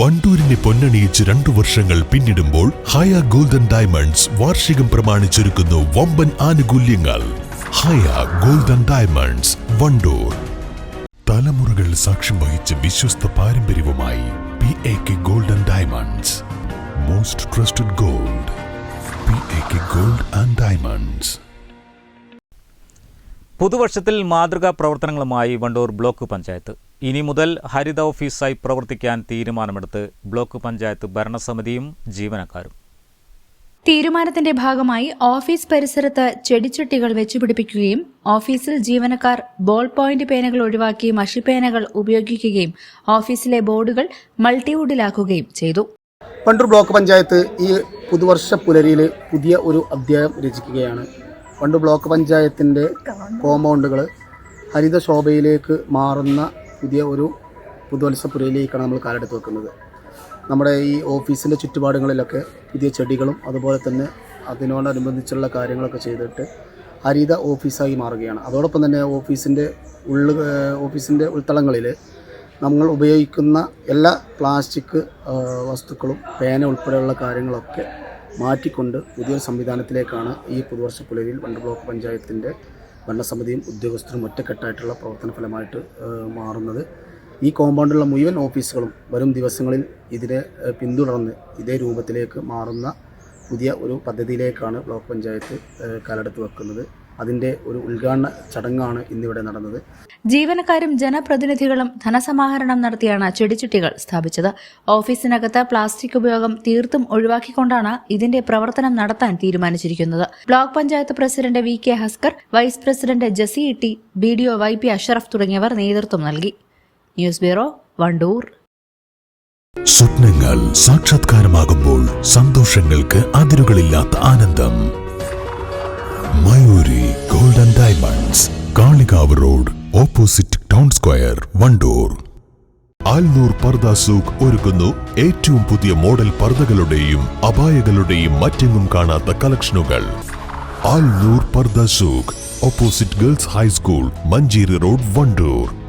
വണ്ടൂരിനെ പൊന്നണിയിച്ച് രണ്ടു വർഷങ്ങൾ പിന്നിടുമ്പോൾ ഹയ ഗോൾഡൻ ഡയമണ്ട്സ് വാർഷികം പ്രമാണിച്ചൊരുക്കുന്നു വമ്പൻ ആനുകൂല്യങ്ങൾ. Haya golden diamonds Wandoor. തലമുറകൾ സാക്ഷ്യം വഹിച്ച വിശ്വസ്ത പാരമ്പര്യവുമായി P A K golden diamonds. Most trusted gold P A K gold and diamonds. പുതുവർഷത്തിൽ മാതൃകാ പ്രവർത്തനങ്ങളുമായി വണ്ടൂർ ബ്ലോക്ക് പഞ്ചായത്ത്. ഇനി മുതൽ ഹരിത ഓഫീസായി പ്രവർത്തിക്കാൻ തീരുമാനമെടുത്ത് ബ്ലോക്ക് പഞ്ചായത്ത് ഭരണസമിതിയും ജീവനക്കാരും. തീരുമാനത്തിന്റെ ഭാഗമായി ഓഫീസ് പരിസരത്ത് ചെടിച്ചട്ടികൾ വെച്ചുപിടിപ്പിക്കുകയും ഓഫീസിൽ ജീവനക്കാർ ബോൾ പോയിന്റ് പേനകൾ ഒഴിവാക്കി മഷിപ്പേനകൾ ഉപയോഗിക്കുകയും ഓഫീസിലെ ബോർഡുകൾ മൾട്ടിവുഡിലാക്കുകയും ചെയ്തു. വണ്ടൂർ ബ്ലോക്ക് പഞ്ചായത്ത് ഈ പുതുവർഷ പുലരിയിൽ പുതിയ ഒരു അധ്യായം രചിക്കുകയാണ്. വണ്ടൂർ ബ്ലോക്ക് പഞ്ചായത്തിന്റെ കോമ്പൗണ്ടുകൾ ഹരിതശോഭയിലേക്ക് മാറുന്ന പുതിയ ഒരു പുതുവത്സ പുലരിയിലേക്കാണ് നമ്മൾ കാലെടുത്ത് വെക്കുന്നത്. നമ്മുടെ ഈ ഓഫീസിന്റെ ചുറ്റുപാടുകളിലൊക്കെ പുതിയ ചെടികളും അതുപോലെ തന്നെ അതിനോടനുബന്ധിച്ചുള്ള കാര്യങ്ങളൊക്കെ ചെയ്തിട്ട് ഹരിത ഓഫീസായി മാറുകയാണ്. അതോടൊപ്പം തന്നെ ഓഫീസിന്റെ ഉള്ളു ഓഫീസിന്റെ ഉൾത്തളങ്ങളിൽ നമ്മൾ ഉപയോഗിക്കുന്ന എല്ലാ പ്ലാസ്റ്റിക് വസ്തുക്കളും പേന ഉൾപ്പെടെയുള്ള കാര്യങ്ങളൊക്കെ മാറ്റിക്കൊണ്ട് പുതിയൊരു സംവിധാനത്തിലേക്കാണ് ഈ പുതുവർഷ പുലരിയിൽ വണ്ട് ബ്ലോക്ക് പഞ്ചായത്തിന്റെ ഭരണസമിതിയും ഉദ്യോഗസ്ഥരും ഒറ്റക്കെട്ടായിട്ടുള്ള പ്രവർത്തന ഫലമായിട്ട് മാറുന്നത്. ഈ കോമ്പൗണ്ടിലുള്ള മുഴുവൻ ഓഫീസുകളും വരും ദിവസങ്ങളിൽ ഇതിനെ പിന്തുടർന്ന് ഇതേ രൂപത്തിലേക്ക് മാറുന്ന പുതിയ ഒരു പദ്ധതിയിലേക്കാണ് ബ്ലോക്ക് പഞ്ചായത്ത് കാലെടുത്ത് വെക്കുന്നത്. അതിന്റെ ഒരു ഉദ്ഘാടന ചടങ്ങാണ് ഇന്നിവിടെ നടന്നത്. ജീവനക്കാരും ജനപ്രതിനിധികളും ധനസമാഹരണം നടത്തിയാണ് ചെടിച്ചുട്ടികൾ സ്ഥാപിച്ചത്. ഓഫീസിനകത്ത് പ്ലാസ്റ്റിക് ഉപയോഗം തീർത്തും ഒഴിവാക്കിക്കൊണ്ടാണ് ഇതിന്റെ പ്രവർത്തനം നടത്താൻ തീരുമാനിച്ചിരിക്കുന്നത്. Block panchayat president V K Haskar vice president Jessy Itty B D O Y P Ashraf തുടങ്ങിയവർ നേതൃത്വം നൽകി. News bureau Wandoor. സ്വപ്നങ്ങൾ സാക്ഷാത്കാരമാകുമ്പോൾ സന്തോഷങ്ങൾക്ക് അതിരുകളില്ലാത്ത ആനന്ദം. Mayuri golden diamonds Kalikavu road opposite town square Wandoor. Alnoor പർദ സൂഖ് ഒരുക്കുന്നു ഏറ്റവും പുതിയ മോഡൽ പർദകളുടെയും അപായകളുടെയും മറ്റെങ്ങും കാണാത്ത കളക്ഷനുകൾ. Alnoor Pardha Souq opposite girls high school Manjeri road Wandoor.